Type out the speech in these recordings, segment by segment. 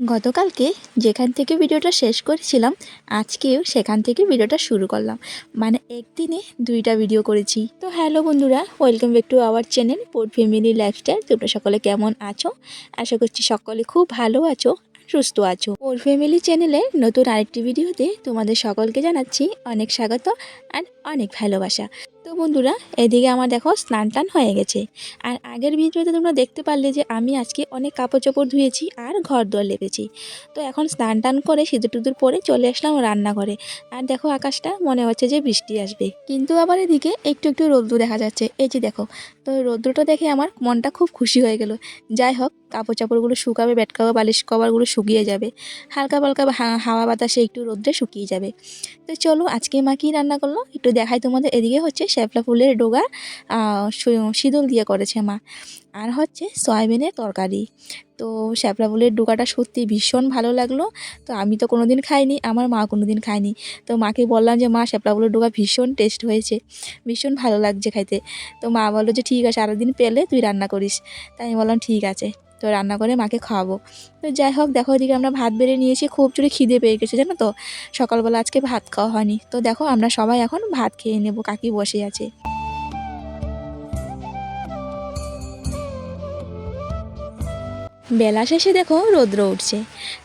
গতকালকে যেখান থেকে ভিডিওটা শেষ করেছিলাম, আজকেও সেখান থেকে ভিডিওটা শুরু করলাম। মানে একদিনে দুইটা ভিডিও করেছি। তো হ্যালো বন্ধুরা, welcome back to our channel port family lifestyle. তোমরা সকলে কেমন আছো? আশা করছি সকলে খুব ভালো আছো, সুস্থ আছো। ওর ফ্যামিলি চ্যানেলে নতুন আরেকটি ভিডিওতে তোমাদের সকলকে জানাচ্ছি অনেক স্বাগত আর অনেক ভালোবাসা। তো বন্ধুরা, এদিকে আমার দেখো স্নান টান হয়ে গেছে। আর আগের ভিডিওতে তোমরা দেখতে পারলে যে আমি আজকে অনেক কাপড় চোপড় ধুয়েছি আর ঘর দোয়ার লেপেছি। তো এখন স্নান টান করে সিঁদুর টুদুর পরে চলে আসলাম রান্নাঘরে। আর দেখো আকাশটা, মনে হচ্ছে যে বৃষ্টি আসবে। কিন্তু আবার এদিকে একটু একটু রৌদ্র দেখা যাচ্ছে। এই যে দেখো, তো রৌদ্রটা দেখে আমার মনটা খুব খুশি হয়ে গেল। যাই হোক কাপড় চাপড়গুলো শুকাবে ব্যাট বালিশ কভারগুলো শুকিয়ে যাবে। হালকা পালকা হাওয়া বাতাসে একটু রোদ্রে শুকিয়ে যাবে। তো চলো আজকে মা কী রান্না করল? একটু দেখাই তোমাদের। এদিকে হচ্ছে শ্যাপলা ফুলের ডোগা শীতল দিয়ে করেছে মা। আর হচ্ছে সয়াবিনের তরকারি। তো শ্যাপলা ফুলের ডোগাটা সত্যি ভীষণ ভালো লাগল। তো আমি তো কোনো দিন খাইনি, আমার মা কোনো দিন খায়নি। তো মাকে বললাম যে, মা, শ্যাপলা ফুলের ডোগা ভীষণ টেস্ট হয়েছে, ভীষণ ভালো লাগছে খাইতে। তো মা বলল যে, ঠিক আছে, আরেকদিন পেলে তুই রান্না করিস। তাই আমি বললাম, ঠিক আছে। তো রান্না করে মাকে খাওয়াবো। তো যাই হোক, দেখো এদিকে আমরা ভাত বেড়ে নিয়েছি, খুব চুরি খিদে পেয়ে গেছে, জানো তো? সকালবেলা আজকে ভাত খাওয়া হয়নি। তো দেখো আমরা সবাই এখন ভাত খেয়ে নেব, কাকি বসে আছে। বেলা শেষে দেখো রৌদ্র উঠছে।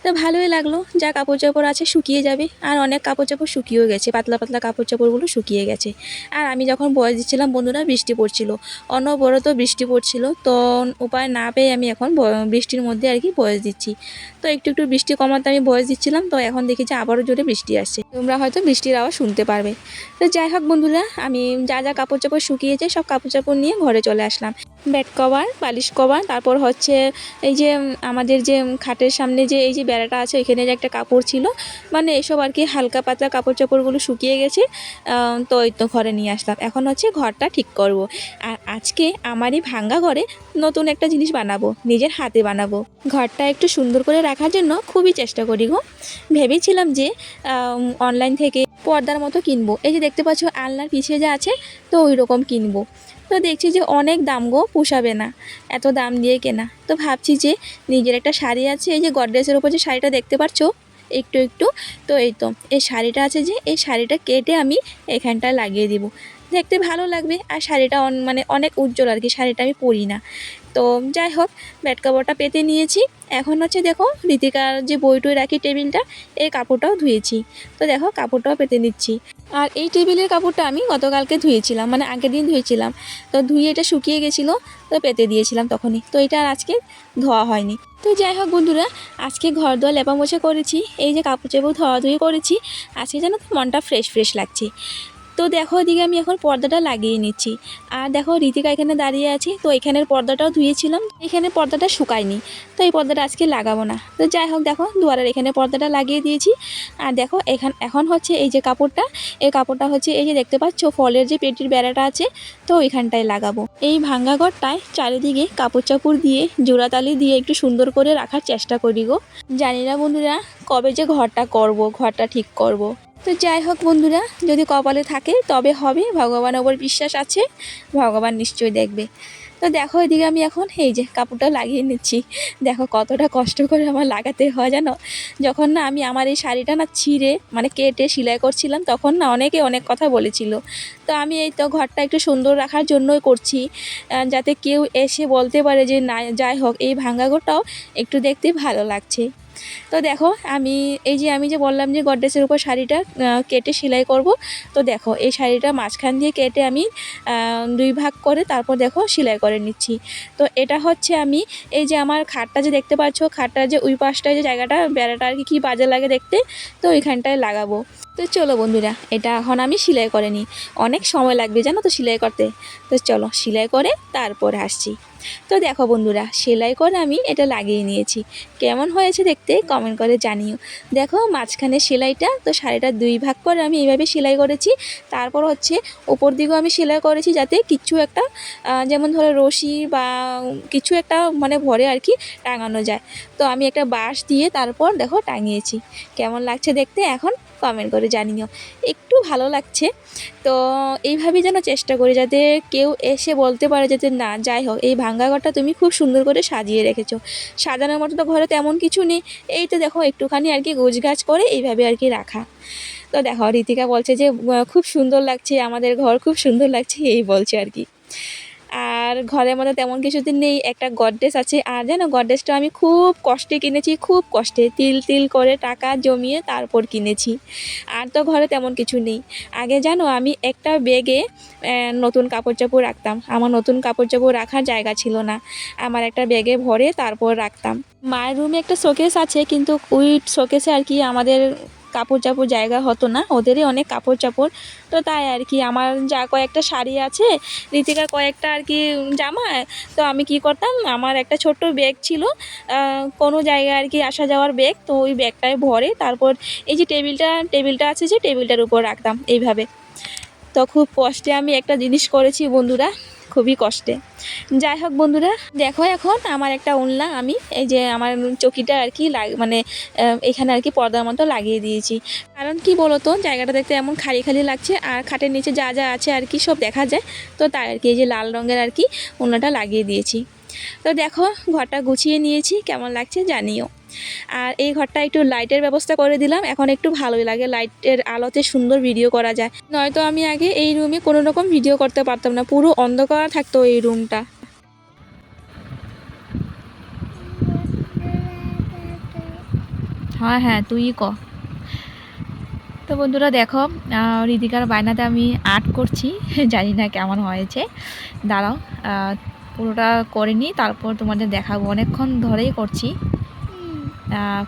তো ভালোই লাগল, যা কাপড় চাপড় আছে শুকিয়ে যাবে। আর অনেক কাপড় চাপড় শুকিয়েও গেছে, পাতলা পাতলা কাপড় চাপড়গুলো শুকিয়ে গেছে। আর আমি যখন বয়স দিচ্ছিলাম, বন্ধুরা বৃষ্টি পড়ছিল। অনবরত বৃষ্টি পড়ছিল, তো উপায় না পেয়ে আমি এখন বৃষ্টির মধ্যে আর কি বয়স দিচ্ছি। তো একটু একটু বৃষ্টি কমাতে আমি বয়স দিচ্ছিলাম, তো এখন দেখি যে আবারও জোরে বৃষ্টি আসছে। তোমরা হয়তো বৃষ্টির আওয়াজ শুনতে পারবে। তো যাই হোক বন্ধুরা, আমি যা যা কাপড় চাপড় শুকিয়েছে, সব কাপড় চাপড় নিয়ে ঘরে চলে আসলাম। বেড কভার, বালিশ কভার, তারপর হচ্ছে এই যে আমাদের যে খাটের সামনে যে এই যে বেড়াটা আছে এখানে যে একটা কাপড় ছিল মানে এসব আর কি হালকা পাতলা কাপড় চাপড়গুলো শুকিয়ে গেছে তো ওই তো ঘরে নিয়ে আসলাম। এখন হচ্ছে ঘরটা ঠিক করব। আর আজকে আমারই ভাঙ্গা ঘরে নতুন একটা জিনিস বানাবো, নিজের হাতে বানাবো। ঘরটা একটু সুন্দর করে রাখার জন্য খুবই চেষ্টা করি গো। ভেবেছিলাম যে অনলাইন থেকে পর্দার মতো কিনবো। এই যে দেখতে পাচ্ছ, আলনার পিছিয়ে যা আছে, তো ওই রকম কিনবো। তো দেখছি যে অনেক দাম গো, পোষাবে না। এত দাম দিয়ে কেনা। তো ভাবছি যে নিজের একটা শাড়ি আছে, এই যে গডরেজের উপর যে শাড়িটা দেখতে পাচ্ছ, একটু একটু, তো এই তো, এই শাড়িটা আছে যে, এই শাড়িটা কেটে আমি এখানটায় লাগিয়ে দিব। দেখতে ভালো লাগবে আর শাড়িটা মানে অনেক উজ্জ্বল আর কি, শাড়িটা আমি পরি না। তো যাই হোক, ব্যাট কাপড়টা পেতে নিয়েছি। এখন হচ্ছে দেখো ঋতিকার যে বই টই রাখি টেবিলটা এই কাপড়টাও ধুয়েছি। তো দেখো, কাপড়টাও পেতে নিচ্ছি। আর এই টেবিলের কাপড়টা আমি গতকালকে ধুয়েছিলাম মানে আগের দিন ধুয়েছিলাম। তো ধুয়ে এটা শুকিয়ে গেছিল, তো পেতে দিয়েছিলাম তখনই। তো এটা আর আজকে ধোয়া হয়নি। তো যাই হোক বন্ধুরা, আজকে ঘর দোয়া লেপা মোছা করেছি, এই যে কাপড় চাপড় ধোয়া ধুয়ে করেছি, আজকে যেন মনটা ফ্রেশ ফ্রেশ লাগছে। তো দেখো এদিকে আমি এখন পর্দাটা লাগিয়ে নিচ্ছি। আর দেখো ঋতিকা এখানে দাঁড়িয়ে আছি, তো এখানের পর্দাটাও ধুয়েছিলাম, এখানে পর্দাটা শুকায়নি, তো এই পর্দাটা আজকে লাগাবো না। তো যাই হোক দেখো, দুয়ারের এখানে পর্দাটা লাগিয়ে দিয়েছি। আর দেখো এখান, এখন হচ্ছে এই যে কাপড়টা, এই কাপড়টা হচ্ছে এই যে দেখতে পাচ্ছ, ফলের যে পেটির বেড়াটা আছে, তো ওইখানটায় লাগাবো। এই ভাঙ্গা ঘরটায় চারিদিকে কাপড় চাপড় দিয়ে, জোড়াতালি দিয়ে একটু সুন্দর করে রাখার চেষ্টা করি গো। জানি না বন্ধুরা কবে যে ঘরটা করব, ঘরটা ঠিক করব। তো যাই হোক বন্ধুরা, যদি কপালে থাকে তবে হবে, ভগবানের ওপর বিশ্বাস আছে, ভগবান নিশ্চয়ই দেখবে। তো দেখো এদিকে আমি এখন, এই যে কাপড়টা লাগিয়ে নিচ্ছি। দেখো কতটা কষ্ট করে আমার লাগাতে হয় জানো? যখন না আমি আমার এই শাড়িটা না ছিঁড়ে মানে কেটে সেলাই করছিলাম, তখন না অনেকে অনেক কথা বলেছিল। তো আমি এই তো ঘরটা একটু সুন্দর রাখার জন্যই করছি যাতে কেউ এসে বলতে পারে যে, না, যাই হোক, এই ভাঙ্গা ঘরটাও একটু দেখতে ভালো লাগছে। তো দেখো, আমি, এই যে আমি যে বললাম যে গডরেজের উপর শাড়িটা কেটে সেলাই করব, তো দেখো, এই শাড়িটা মাঝখান দিয়ে কেটে আমি দুই ভাগ করে তারপর দেখো সেলাই করে নিচ্ছি। তো এটা হচ্ছে আমি, এই যে আমার খাটটা যে দেখতে পাচ্ছ খাটটার যে ওই পাশটায় যে জায়গাটা, বেড়াটা আর কি, কী বাজে লাগে দেখতে, তো ওইখানটায় লাগাবো। তো চলো বন্ধুরা, এটা এখন আমি সেলাই করে নিই। অনেক সময় লাগবে জানো তো সেলাই করতে। তো চলো, সেলাই করে তারপর আসছি। তো দেখো বন্ধুরা, সেলাই করে আমি এটা লাগিয়ে নিয়েছি। কেমন হয়েছে দেখতে কমেন্ট করে জানিও। দেখো মাঝখানে সেলাইটা, তো শাড়িটা দুই ভাগ করে আমি এইভাবে সেলাই করেছি। তারপর হচ্ছে ওপর দিকেও আমি সেলাই করেছি যাতে কিছু একটা যেমন ধরো রশি বা কিছু একটা মানে ভরে আর কি টাঙানো যায়। তো আমি একটা বাঁশ দিয়ে তারপর দেখো টাঙিয়েছি। কেমন লাগছে দেখতে এখন? কমেন্ট করে জানিও। একটু ভালো লাগছে। তো এইভাবেই যেন চেষ্টা করি যাতে কেউ এসে বলতে পারে যাতে না, যাই হোক, এই ভাঙা ভাঙ্গা ঘরটা তুমি খুব সুন্দর করে সাজিয়ে রেখেছো। সাজানোর মতো তো ঘরে তেমন কিছু নেই। এই তো দেখো, একটুখানি আর কি গোছগাছ করে এইভাবে আর কি রাখা। তো দেখো, রীতিকা বলছে যে খুব সুন্দর লাগছে, আমাদের ঘর খুব সুন্দর লাগছে, এই বলছে আর কি। আর ঘরের মধ্যে তেমন কিছু কিছুদিন নেই, একটা গডরেজ আছে। আর জানো গডরেজটা আমি খুব কষ্টে কিনেছি, খুব কষ্টে। তিল তিল করে টাকা জমিয়ে তারপর কিনেছি। আর তো ঘরে তেমন কিছু নেই। আগে জানো, আমি একটা ব্যাগে নতুন কাপড় চাপড় রাখতাম। আমার নতুন কাপড় চাপড় রাখার জায়গা ছিল না। আমার একটা ব্যাগে ভরে তারপর রাখতাম। মায়ের রুমে একটা শোকেস আছে, কিন্তু ওই শোকেসে আর কি আমাদের কাপড় চাপড় জায়গা হতো না, ওদেরই অনেক কাপড় চাপড় তো তাই আর কি, আমার যা কয়েকটা শাড়ি আছে ঋতিকার কয়েকটা আর কি জামা, তো আমি কি করতাম, আমার একটা ছোট্ট ব্যাগ ছিল কোনো জায়গায় আর কি আসা যাওয়ার ব্যাগ তো ওই ব্যাগটায় ভরে তারপর এই যে টেবিলটা টেবিলটা আছে যে টেবিলটার উপর রাখতাম, এইভাবে। তো খুব কষ্টে আমি একটা জিনিস করেছি বন্ধুরা খুবই কষ্টে। যাই হোক বন্ধুরা, দেখো এখন আমার একটা উনলা আমি এই যে আমার চকিটা আর কি মানে এখানে আর কি পর্দার মতো লাগিয়ে দিয়েছি। কারণ কি বলতো, জায়গাটা দেখতে এমন খালি খালি লাগছে আর খাটের নিচে যা যা আছে আর কি সব দেখা যায়। তো তাই আর কি এই যে লাল রঙের আর কি উনলাটা লাগিয়ে দিয়েছি। তো দেখো, ঘরটা গুছিয়ে নিয়েছি, কেমন লাগছে জানিও। আর এই ঘরটা একটু লাইটের ব্যবস্থা করে দিলাম, এখন একটু ভালোই লাগে লাইটের আলোতে সুন্দর ভিডিও করা যায়। নয়তো আমি আগে এই রুমে কোনো রকম ভিডিও করতে পারতাম না, পুরো অন্ধকার থাকতো এই রুমটা হ্যাঁ হ্যাঁ তুই ক। তো বন্ধুরা দেখো ঋতিকার বায়নাতে আমি আর্ট করছি, জানি না কেমন হয়েছে। দাঁড়াও পুরোটা করিনি, তারপর তোমাদের দেখাবো। অনেকক্ষণ ধরেই করছি।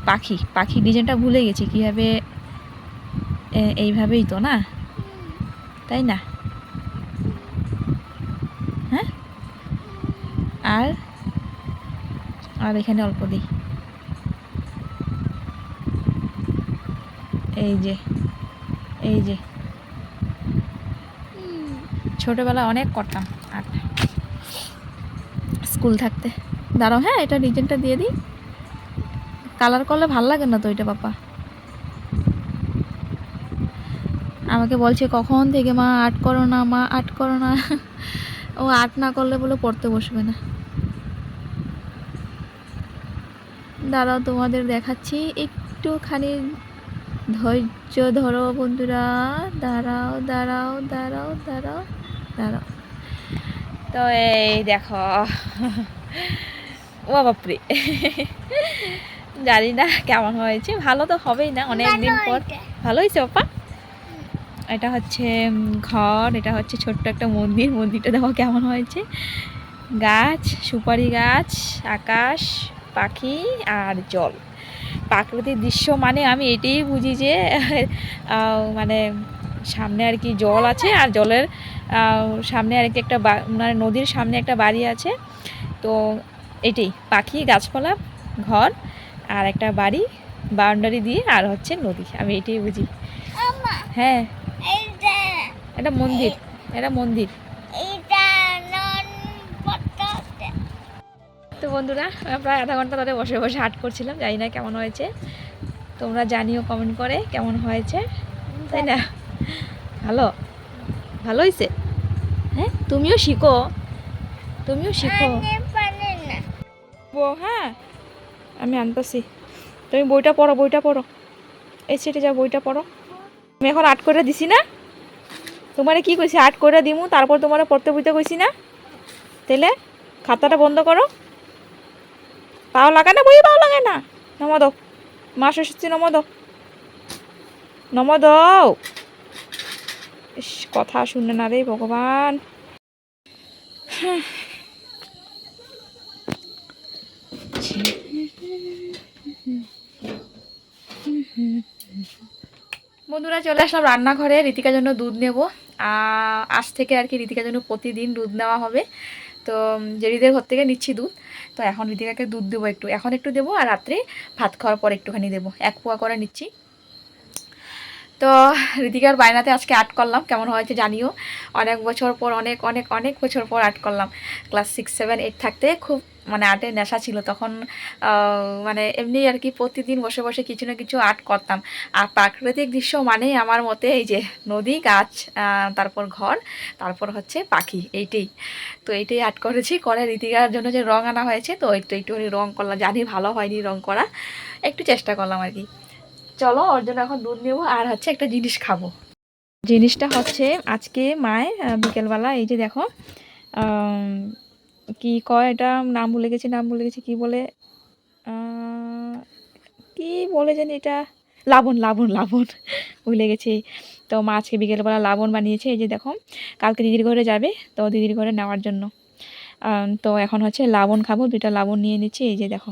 পাখি পাখি ডিজাইনটা ভুলে গেছি, কীভাবে এইভাবেই তো না? তাই না? হ্যাঁ? আর আর এখানে অল্প দিই। এই যে এই যে। ছোটবেলা অনেক করতাম। স্কুল থাকতে। দাঁড়াও হ্যাঁ এটা ডিজাইনটা দিয়ে দিই। কালার করলে ভালো লাগে না তো এটা পাপা আমাকে বলছে, কখন থেকে মা আর্ট করো না, মা আর্ট করো না? ও আর্ট না করলে বলে পড়তে বসবে না। দাঁড়াও, তোমাদের দেখাচ্ছি। একটুখানি ধৈর্য ধরো, বন্ধুরা। দাঁড়াও দাঁড়াও দাঁড়াও দাঁড়াও দাঁড়াও। তো এই দেখো। ও বাপরে। জানি না কেমন হয়েছে। ভালো তো হবেই না অনেক দিন পর। ভালো হয়েছে বাপা এটা হচ্ছে ঘর এটা হচ্ছে ছোট্ট একটা মন্দির। মন্দিরটা দেখো কেমন হয়েছে। গাছ সুপারি গাছ আকাশ পাখি আর জল। প্রাকৃতিক দৃশ্য মানে আমি এটাই বুঝি যে মানে সামনে আর কি জল আছে আর জলের সামনে আর কি একটা বা- মানে নদীর সামনে একটা বাড়ি আছে। তো এটাই পাখি গাছপালা ঘর আর একটা বাড়ি বাউন্ডারি দিয়ে আর হচ্ছে নদী। আমি এটাই বুঝি। হ্যাঁ। এটা মন্দির। এটা মন্দির। তো বন্ধুরা আমরা প্রায় আধা ঘণ্টা ধরে বসে বসে হাট করছিলাম জানি না কেমন হয়েছে। তোমরা জানিও কমেন্ট করে কেমন হয়েছে। তাই না? ভালো? ভালো হয়েছে হ্যাঁ তুমিও শিখো। তুমিও শিখো। হ্যাঁ? আমি আনতেছি। তুমি বইটা পড়ো বইটা পড়ো। এই সেটে যা বইটা পড়ো। আমি এখন আর্ট করে দিছি না। তোমারে কি কইছি, আর্ট করে দিমু, তারপর তোমারে পড়তে বইতে কইছি না। তাহলে খাতাটা বন্ধ করো। পাও লাগে না বই পাও লাগে না। নম দাও। মাস এসেছি নম দাও। কথা শুনে না রে ভগবান। বন্ধুরা, চলে আসলাম রান্নাঘরে। ঋতিকার জন্য দুধ নেব। আজ থেকে আর কি ঋতিকার জন্য প্রতিদিন দুধ নেওয়া হবে। তো জেরিদের ঘর থেকে নিচ্ছি দুধ। তো এখন ঋতিকাকে দুধ দেবো একটু। এখন একটু দেবো আর রাত্রে ভাত খাওয়ার পর একটুখানি দেবো। এক পোয়া করে নিচ্ছি। তো ঋতিকার বায়নাতে আজকে আর্ট করলাম, কেমন হয়েছে জানিও। অনেক বছর পর, অনেক অনেক অনেক বছর পর আর্ট করলাম। ক্লাস সিক্স সেভেন এইট থাকতে খুব মানে আর্টের নেশা ছিল। তখন মানে এমনি আর কি প্রতিদিন বসে বসে কিছু না কিছু আর্ট করতাম। আর প্রাকৃতিক দৃশ্য মানেই আমার মতে এই যে নদী, গাছ তারপর ঘর, তারপর হচ্ছে পাখি, এইটাই। তো এইটাই আর্ট করেছি। করে ঋতিকার জন্য যে রং আনা হয়েছে, তো একটু, একটুখানি রং করলাম। জানি ভালো হয়নি রং করা, একটু চেষ্টা করলাম আর কি। চলো ওর জন্য এখন দুধ নেব আর হচ্ছে একটা জিনিস খাব। জিনিসটা হচ্ছে আজকে আহ, বিকেলবেলা এই যে দেখো কি কয় এটা নাম ভুলে গেছি নাম ভুলে গেছি কি বলে? কি বলে জানি এটা? লাবণ লাবণ লাবণ ভুলে গেছি। তো মা আজকে বিকেলবেলা লাবণ বানিয়েছে এই যে দেখো কালকে দিদির ঘরে যাবে তো দিদির ঘরে নেওয়ার জন্য। তো এখন হচ্ছে লাবণ খাব দুইটা লাবণ নিয়ে নিচ্ছি এই যে দেখো।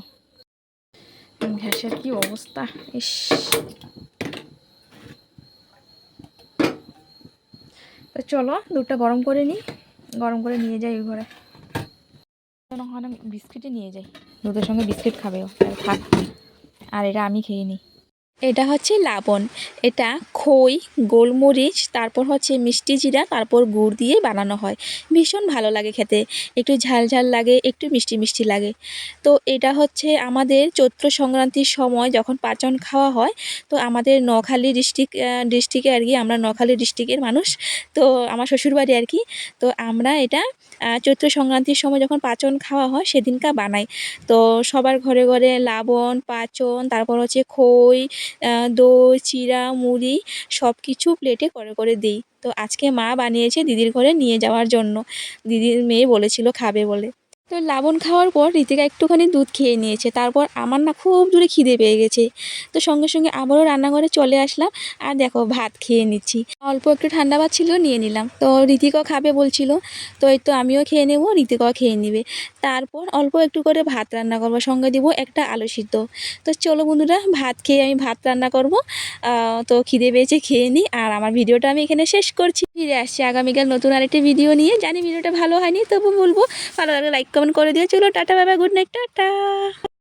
গ্যাসের কি অবস্থা? ইস। তো চলো, দুধটা গরম করে নিই। গরম করে নিয়ে যাই ওই ঘরে। ওখানে নিয়ে যাই। দুধের সঙ্গে বিস্কিট খাবে আর এটা আমি খেয়ে নিই। এটা হচ্ছে লাবণ। এটা খই, গোলমরিচ, তারপর হচ্ছে মিষ্টি জিরা, তারপর গুড় দিয়ে বানানো হয়। ভীষণ ভালো লাগে খেতে। একটু ঝাল ঝাল লাগে, একটু মিষ্টি মিষ্টি লাগে। তো এটা হচ্ছে আমাদের চৈত্র সংক্রান্তির সময় যখন পাচন খাওয়া হয়, তো আমাদের নোয়াখালী ডিস্ট্রিক্ট ডিস্ট্রিক্টে আর কি, আমরা নোয়াখালী ডিস্ট্রিক্টের মানুষ। তো আমার শ্বশুরবাড়ি আর কি। তো আমরা এটা চৈত্র সংক্রান্তির সময় যখন পাচন খাওয়া হয়, সেদিনকা বানাই। তো সবার ঘরে ঘরে লাবণ পাচন তারপর হচ্ছে খই দই চিড়া মুড়ি সব কিছু প্লেটে করে করে দিই। তো আজকে মা বানিয়েছে দিদির ঘরে নিয়ে যাওয়ার জন্য। দিদির মেয়ে বলেছিল খাবে বলে। তো লাবণ খাওয়ার পর ঋতিকা একটুখানি দুধ খেয়ে নিয়েছে। তারপর আমার না খুব জোরে খিদে পেয়ে গেছে। তো সঙ্গে সঙ্গে আবারও রান্নাঘরে চলে আসলাম। আর দেখো, ভাত খেয়ে নিচ্ছি। অল্প একটু ঠান্ডা ভাত ছিল, নিয়ে নিলাম। তো ঋতিকাও খাবে বলছিল। তো এই তো আমিও খেয়ে নেব ঋতিকাও খেয়ে নেবে। তারপর অল্প একটু করে ভাত রান্না করব। সঙ্গে দিব একটা আলু সিদ্ধ। তো চলো বন্ধুরা, ভাত খেয়ে আমি ভাত রান্না করব। তো খিদে পেয়েছে, খেয়ে নিই আর আমার ভিডিওটা আমি এখানে শেষ করছি। ফিরে আসছি আগামীকাল নতুন আরেকটি ভিডিও নিয়ে। জানি ভিডিওটা ভালো হয়নি, তবু বলব, ভালো লাগলে লাইক কমেন্ট করে দিয়েছিল টাটা বাবা গুড নাইট টাটা।